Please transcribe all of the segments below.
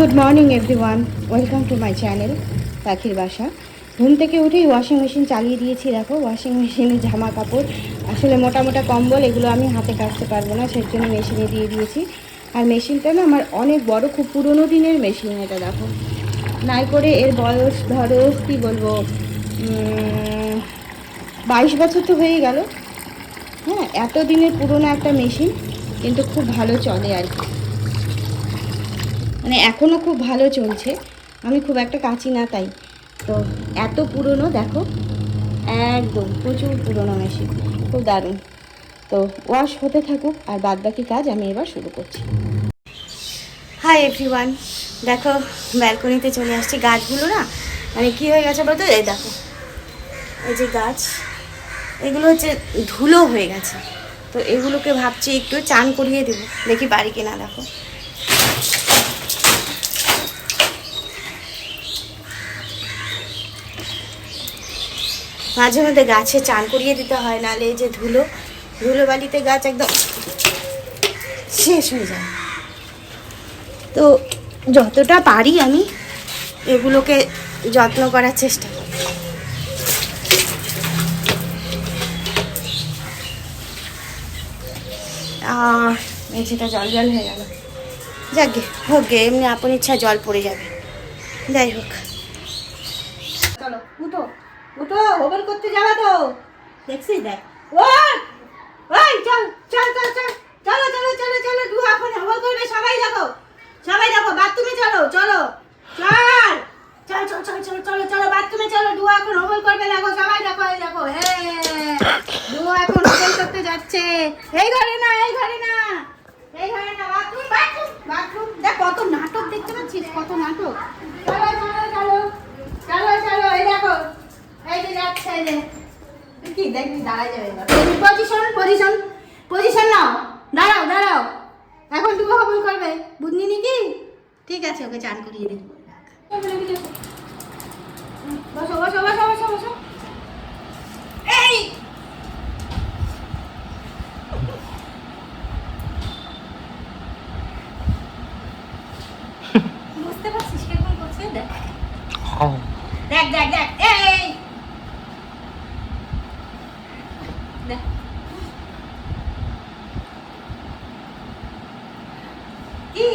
Good morning everyone welcome to my channel পাখির বাসা ঘুম থেকে উঠেই ওয়াশিং মেশিন চালিয়ে দিয়েছি, দেখো ওয়াশিং মেশিনে জামা কাপড়। আসলে মোটা মোটা কম্বল, এগুলো আমি হাতে কাটতে পারব না সেই জন্য মেশিনে দিয়ে দিয়েছি। আর মেশিনটা না আমার অনেক বড়, খুব পুরোনো দিনের মেশিন এটা, দেখো। নাই করে এর বয়স, ধরো, কী বলব বাইশ বছর তো হয়ে গেল। হ্যাঁ এত দিনের পুরোনো একটা মেশিন কিন্তু খুব ভালো চলে আর কি। মানে এখনও খুব ভালো চলছে। আমি খুব একটা কাচি না তাই। তো এত পুরনো দেখো, একদম প্রচুর পুরনো মেশিন খুব দারুণ। তো ওয়াশ হতে থাকুক আর বাদ বাকি কাজ আমি এবার শুরু করছি। হাই এভরিওয়ান দেখো ব্যালকনিতে চলে আসছি। গাছগুলো না মানে কী হয়ে গেছে বলতো? এই দেখো, এই যে গাছ, এগুলো হচ্ছে ধুলো হয়ে গেছে। তো এগুলোকে ভাবছি একটু চান করিয়ে দেবো, দেখি বাড়ি কিনা, দেখো। মাঝে মধ্যে গাছে চান করিয়ে দিতে হয় এই যে ধুলো ধুলো বালিতে গাছ একদম শেষ হয়ে যায়। তো যতটা পারি আমি এগুলোকে যত্ন করার চেষ্টা করি। আর মেঝেটা জল জল হয়ে গেল। যাকে হোক গে, এমনি আপন ইচ্ছা জল পড়ে যাবে। যাই হোক। চলো, উঠো। উঠো ওভার করতে যাবা তো। দেখছিস, দেখ। ওই, চল চল চল চল, চলো চলো চলো চলো, দু এখন ওভার করবে সবাই দেখো সবাই দেখো, বাথরুমে চলো চলো, চল চল চল চল চল, চলো চলো, বাথরুমে চলো, দু এখন ওভার করবে, দেখো, সবাই দেখো, এই দেখো, হে, দু এখন ওভার করতে যাচ্ছে, এই ঘরে না, এই ঘরে না, এই ঘরে না, বাথরুম বাথরুম বাথরুম, দেখ, কত নাটক দেখতে পাচ্ছিস, কত নাটক চলো চলো চলো চলো চলো এই দেখো এই যে যাচ্ছে এই যে তুই কি দেখবি দাঁড়ায় যাবে পজিশন পজিশন নাও। দাঁড়াও দাঁড়াও। এখন তুমি হবল করবে। বুঝনি নাকি? ঠিক আছে, ওকে চান করিয়ে দিই। বসো বসো বসো বসো বসো এই বুঝতে পারছিস কীরকম করছে দেখ দেখ দেখ দেখ এই দেখ কি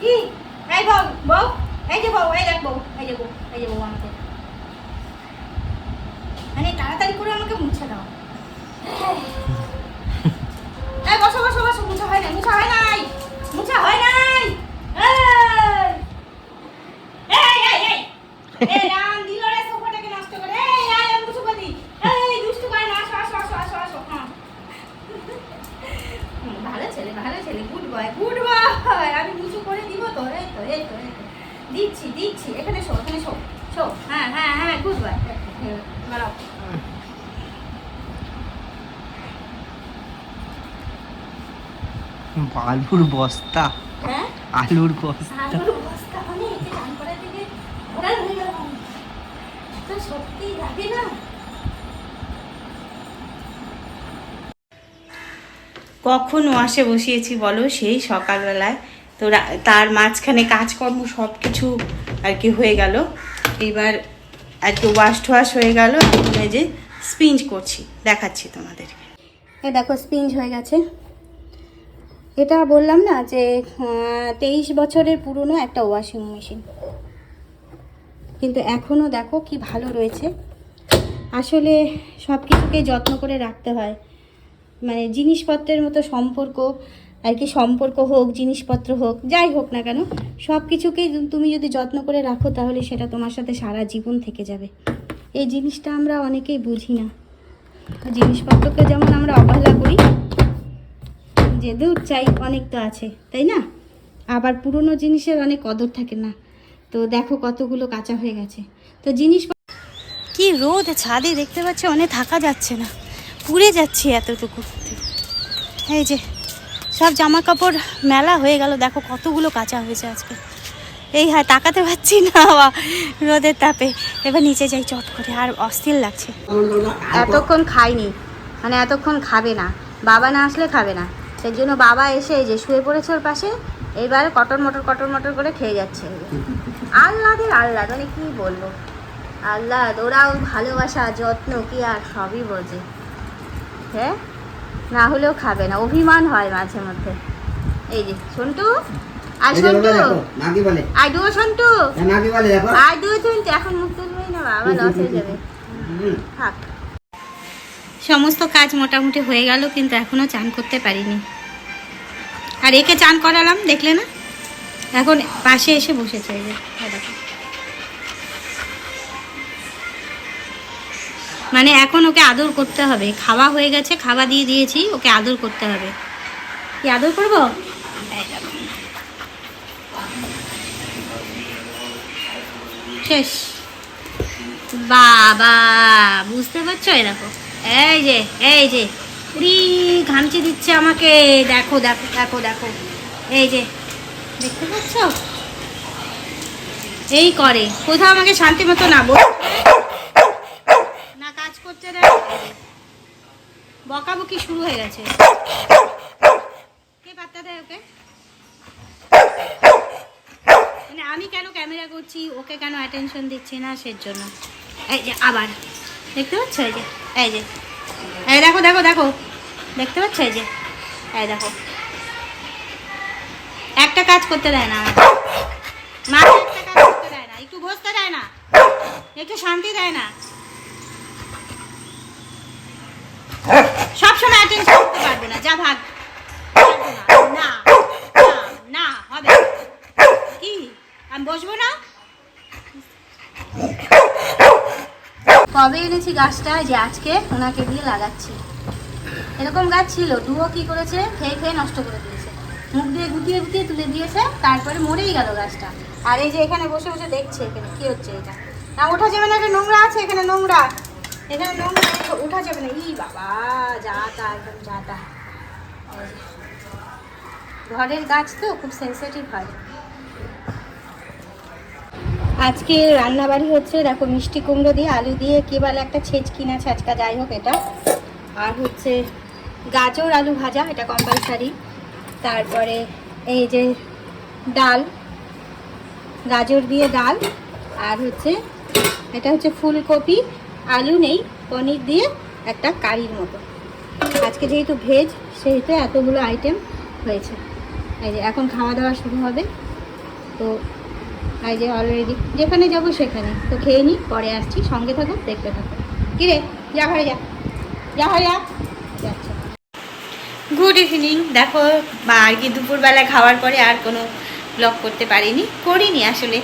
কি এই বউ এই যে বউ এই দেখ বউ এই যে বউ এই যে বউ আমাকে মানে তাড়াতাড়ি করে আমাকে মুছে দাও এই বসো বসো বসো মুছা হয় নাই মুছা হয় নাই মুছা হয় নাই করে এই করে না আসো আসো আসো আসো হ্যাঁ ভালো ছেলে ভালো ছেলে গুড বয় গুড বয় আমি কিছু করে দিব তো এই তো এই তো দিচ্ছি দিচ্ছি। এখানে শো এখানে শো শো। হ্যাঁ হ্যাঁ হ্যাঁ গুড আলুর বস্তা। হ্যাঁ? আলুর বস্তা। আলুর বস্তা মানে একে চান করার দিকে ওরা হয়ে গেল তো সত্যি লাগে না। কখন ওয়াশে বসিয়েছি বলো সেই সকালবেলায়? তো তার মাঝখানে কাজকর্ম সব কিছু আর কি হয়ে গেল। এবার আর কি ওয়াশ টোয়াশ হয়ে গেল, এখন যে স্পিঞ্জ করছি, দেখাচ্ছি তোমাদেরকে। এই দেখো স্পিঞ্জ হয়ে গেছে। এটা বললাম না যে তেইশ বছরের পুরনো একটা ওয়াশিং মেশিন কিন্তু এখনও দেখো কি ভালো রয়েছে। আসলে সব কিছুকে যত্ন করে রাখতে হয়। মানে জিনিসপত্রের মতো সম্পর্ক আর কি সম্পর্ক হোক, জিনিসপত্র হোক, যাই হোক না কেন, সব কিছুকেই তুমি যদি যত্ন করে রাখো, তাহলে সেটা তোমার সাথে সারা জীবন থেকে যাবে। এই জিনিসটা আমরা অনেকেই বুঝি না। জিনিসপত্রকে যেমন আমরা অবহেলা করি যে দূর চাই অনেক তো আছে, তাই না? আবার পুরনো জিনিসের অনেক কদর থাকে না। তো দেখো কতগুলো কাঁচা হয়ে গেছে। তো জিনিস কি রোদ, ছাদে দেখতে পাচ্ছি, অনেক থাকা যাচ্ছে না। পুড়ে যাচ্ছে এতটুকু। এই যে সব জামা কাপড় মেলা হয়ে গেল। দেখো কতগুলো কাঁচা হয়েছে আজকে। এই হ্যাঁ তাকাতে পারছি না রোদের তাপে। এবার নিচে যাই চট করে, আর অস্থির লাগছে। এতক্ষণ খাইনি মানে এতক্ষণ খাবে না। বাবা না আসলে খাবে না। সেই জন্য বাবা এসে যে শুয়ে পড়েছে ওর পাশে, এইবারে কটর মটর কটর মটর করে খেয়ে যাচ্ছে। আল্লাদের আল্লাহ মানে কি বলব? আল্লাহ ওরাও ভালোবাসা, যত্ন কি আর সবই বোঝে। হ্যাঁ? না হলেও খাবে না অভিমান হয় মাঝে মধ্যে। এই যে সন্টু? আর সন্টু। I do Santu. হ্যাঁ, আই ডু সন্টু এখন মুখ তুলবেই না বাবা লস হয়ে যাবে। থাক। সমস্ত কাজ মোটামুটি হয়ে গেল কিন্তু এখনও চান করতে পারিনি। আর একে চান করালাম দেখলে না? এখন পাশে এসে বসেছে এই যে দেখো। মানে এখন ওকে আদর করতে হবে। খাওয়া হয়ে গেছে, খাওয়া দিয়ে দিয়েছি, ওকে আদর করতে হবে। কি আদর করব। শেষ। বাবা, বুঝতে পারছ দেখো। এই যে এই যে, উড়ি, ঘামচি দিচ্ছে আমাকে। দেখো দেখো দেখো দেখো। এই যে, দেখতে পাচ্ছ? এই করে। কোথাও আমাকে শান্তি মতো না বল না কাজ করতে দেয় বকাবকি শুরু হয়ে গেছে? কে পাত্তা দেয় ওকে? মানে আমি কেন ক্যামেরা করছি? ওকে কেন অ্যাটেনশন দিচ্ছি না সের জন্য এই যে আবার। দেখতে পাচ্ছ? এই যে এই যে। এই দেখো দেখো দেখো। দেখতে পাচ্ছ? এই যে, এই দেখো। একটা কাজ করতে দেয় না মা একটা কাজ করতে দেয় না। একটু বসতে দেয় না। একটু শান্তি দেয় না। সবসময় অ্যাটেনশন করতে পারবে না। যা ভাগ। না, না হবে কি? আমি বসবো না? কবে এনেছি গাছটা? যে আজকে ওনাকে দিয়ে লাগাচ্ছি। এরকম গাছ ছিল ডুয়ো কি করেছে? খেয়ে খেয়ে নষ্ট করে দিয়েছে। মুখ দিয়ে গুটিয়ে গুটিয়ে তুলে দিয়েছে তারপরে মরেই গেল গাছটা। আর এই যে এখানে বসে বসে দেখছে এখানে কি হচ্ছে এটা? না ওঠা যাবে না এটা নোংরা আছে এখানে নোংরা। এখানে নোংরা ওঠা যাবে না। ই বাবা, যা একদম যা ঘরের গাছ তো খুব সেন্সিটিভ হয়। আজকে রান্নাবাড়ি হচ্ছে, দেখো মিষ্টি কুমড়ো দিয়ে আলু দিয়ে, কি বলে একটা ছেচ কিনা ছাচকা যাই হোক এটা। আর হচ্ছে গাজর আলু ভাজা, এটা কম্পালসারি তারপরে এই যে ডাল, গাজর দিয়ে ডাল, আর হচ্ছে, এটা হচ্ছে ফুলকপি। আলু নেই, পনির দিয়ে একটা কারির মতো। আজকে যেহেতু ভেজ, সেহেতু এতগুলো আইটেম হয়েছে। এই যে এখন খাওয়া দাওয়া শুরু হবে। তো এই যে অলরেডি যেখানে যাব সেখানে। তো খেয়ে নিই পরে আসছি। সঙ্গে থাকো, দেখতে থাকো। কিরে যা ঘরে যা। যা ঘরে যা। গুড ইভিনিং দেখো আর কি দুপুরবেলা খাওয়ার পরে আর কোনো ব্লগ করতে পারিনি, করিনি আসলে।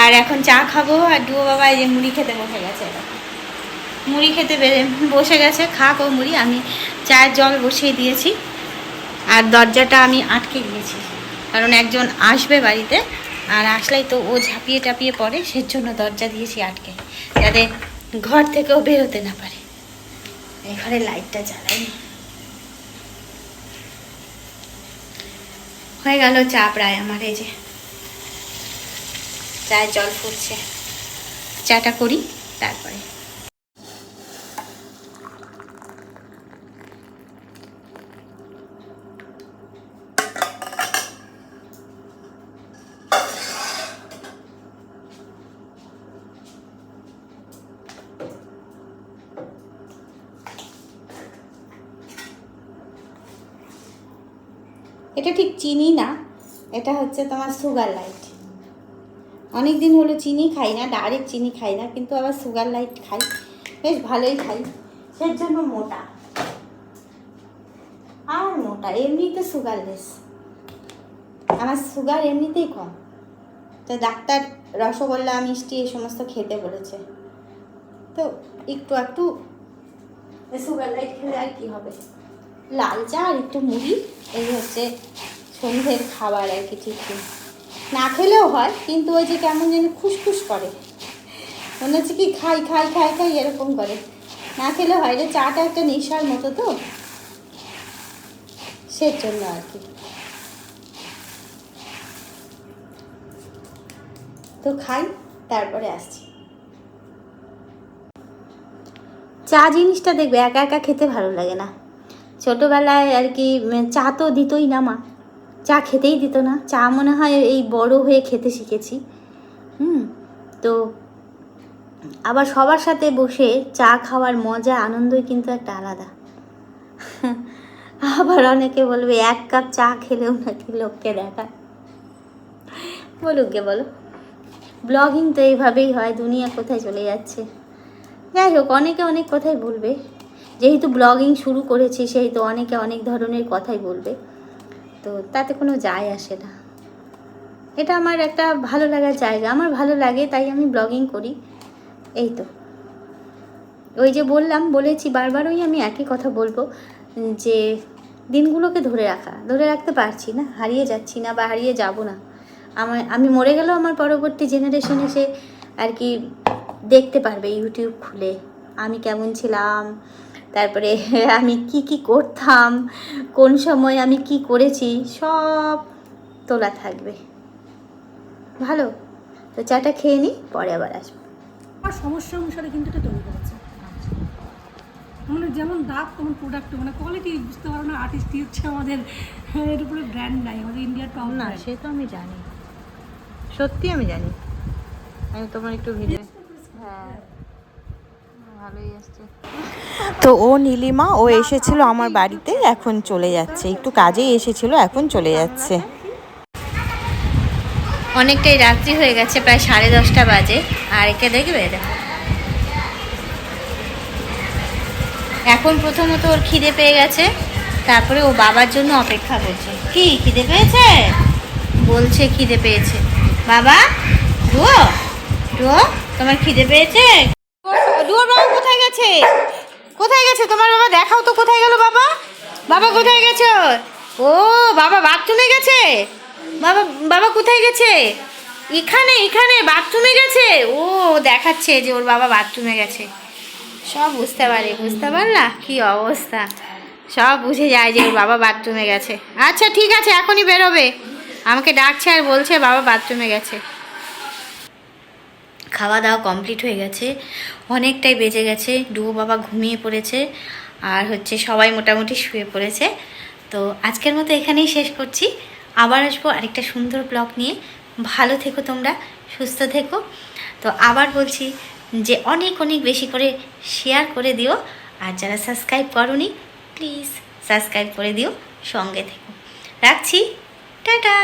আর এখন চা খাব, আর ডুয়ো বাবা এই যে মুড়ি খেতে বসে গেছে। মুড়ি খেতে বসে গেছে খাক ও মুড়ি। আমি চায়ের জল বসিয়ে দিয়েছি আর দরজাটা আমি আটকে দিয়েছি কারণ একজন আসবে বাড়িতে, আর আসলেই তো ও ঝাঁপিয়ে টাপিয়ে পড়ে সের জন্য দরজা দিয়েছি আটকে, যাতে ঘর থেকেও বেরোতে না পারে। এই ঘরে লাইটটা জ্বালাই হয়ে গেল চা প্রায় আমার, এই যে। চায়ের জল ফুটছে। চাটা করি, তারপরে। এটা ঠিক চিনি না, এটা হচ্ছে তোমার সুগার লাইট অনেক দিন হলো চিনি খাই না ডাইরেক্ট চিনি খাই না, কিন্তু আবার সুগার লাইট খাই। বেশ ভালোই খাই সের জন্য মোটা। আর মোটা, এমনিতে সুগারলেস আমার সুগার এমনিতেই কম। তো ডাক্তার রসগোল্লা, মিষ্টি, এই সমস্ত খেতে বলেছে। তো একটু একটু সুগার লাইট খেলে আর কি হবে? লাল চা আর একটু মুড়ি। এই হচ্ছে সন্ধ্যের খাবার আর কি টিফিন না খেলেও হয়, কিন্তু ওই যে কেমন যেন খুসখুস করে। মনে হচ্ছে কি খাই খাই খাই খাই এরকম করে। না খেলে হয় যে চাটা একটা নেশার মতো তো। সে জন্য আর কি। তো খাই, তারপরে আসছি। চা জিনিসটা দেখবে, একা একা খেতে ভালো লাগে না। ছোটোবেলায় আর কি চা তো দিতই না মা। চা খেতেই দিত না। চা মনে হয় এই বড় হয়ে খেতে শিখেছি। হুম, তো আবার সবার সাথে বসে চা খাওয়ার মজা, আনন্দই কিন্তু একটা আলাদা। আবার অনেকে বলবে, এক কাপ চা খেলেও নাকি লোককে দেখায়। বলুক গে বলো। ব্লগিং তো এইভাবেই হয়, দুনিয়া কোথায় চলে যাচ্ছে। যাই হোক, অনেকে অনেক কথাই বলবে। যেহেতু ব্লগিং শুরু করেছি, সেহেতু অনেকে অনেক ধরনের কথাই বলবে। তো তাতে কোনো যায় আসে না। এটা আমার একটা ভালো লাগার জায়গা। আমার ভালো লাগে, তাই আমি ব্লগিং করি। এই তো। ওই যে বললাম, বলেছি বারবারই আমি একই কথা বলব, যে দিনগুলোকে ধরে রাখা। ধরে রাখতে পারছি না, হারিয়ে যাচ্ছি না বা হারিয়ে যাব না। আমার, আমি মরে গেলেও আমার পরবর্তী জেনারেশন এসে আর কি দেখতে পারবে, ইউটিউব খুলে। আমি কেমন ছিলাম তারপরে আমি কি কি করতাম কোন সময় আমি কি করেছি সব তোলা থাকবে। ভালো? তো চাটা খেয়ে নিই পরে আবার আসব। আমার সমস্যা অনুসারে কিন্তু এটা তৈরি করেছে। মানে যেমন দাগ তেমন প্রোডাক্ট মানে কোয়ালিটি বুঝতে পারো না আর্টিস্টই হচ্ছে আমাদের এর উপরে ব্র্যান্ড নাই আমাদের ইন্ডিয়ার টপ না সে তো আমি জানি। সত্যি আমি জানি। আমি তোমার একটু ভিডিও ভালোই আসছে। তো ও নীলিমা ও এসেছিল আমার বাড়িতে এখন চলে যাচ্ছে। একটু কাজেই এসেছিল এখন চলে যাচ্ছে। অনেকটাই রাত্রি হয়ে গেছে প্রায় সাড়ে দশটা বাজে। আর একে দেখবে? এখন প্রথমত ওর খিদে পেয়ে গেছে তারপরে ও বাবার জন্য অপেক্ষা করছে। কি খিদে পেয়েছে? বলছে খিদে পেয়েছে। বাবা ডুয়ো ডুয়ো তোমার খিদে পেয়েছে? ডুয়োর বাবা কোথায় গেছে? কোথায় গেছে? তোমার বাবা দেখাও তো কোথায় গেল বাবা? বাবা কোথায় গেছে? ও, বাবা বাথরুমে গেছে? বাবা বাবা কোথায় গেছে? এখানে এখানে বাথরুমে গেছে? ও, দেখাচ্ছে যে ওর বাবা বাথরুমে গেছে। সব বুঝতে পারি, বুঝতে পারলা কি অবস্থা? সব বুঝে যায় যে ওর বাবা বাথরুমে গেছে। আচ্ছা ঠিক আছে, এখনই বেরোবে। আমাকে ডাকছে আর বলছে বাবা বাথরুমে গেছে। খাওয়া দাওয়া কমপ্লিট হয়ে গেছে। অনেকটাই বেজে গেছে। ডুবো বাবা ঘুমিয়ে পড়েছে আর হচ্ছে সবাই মোটামুটি শুয়ে পড়েছে। তো আজকের মতো এখানেই শেষ করছি। আবার আসব আরেকটা সুন্দর ব্লগ নিয়ে। ভালো থেকো তোমরা, সুস্থ থেকো। তো আবার বলছি যে অনেক অনেক বেশি করে শেয়ার করে দিও। আর যারা সাবস্ক্রাইব করনি প্লিজ সাবস্ক্রাইব করে দিও। সঙ্গে থেকো। রাখছি। টাটা!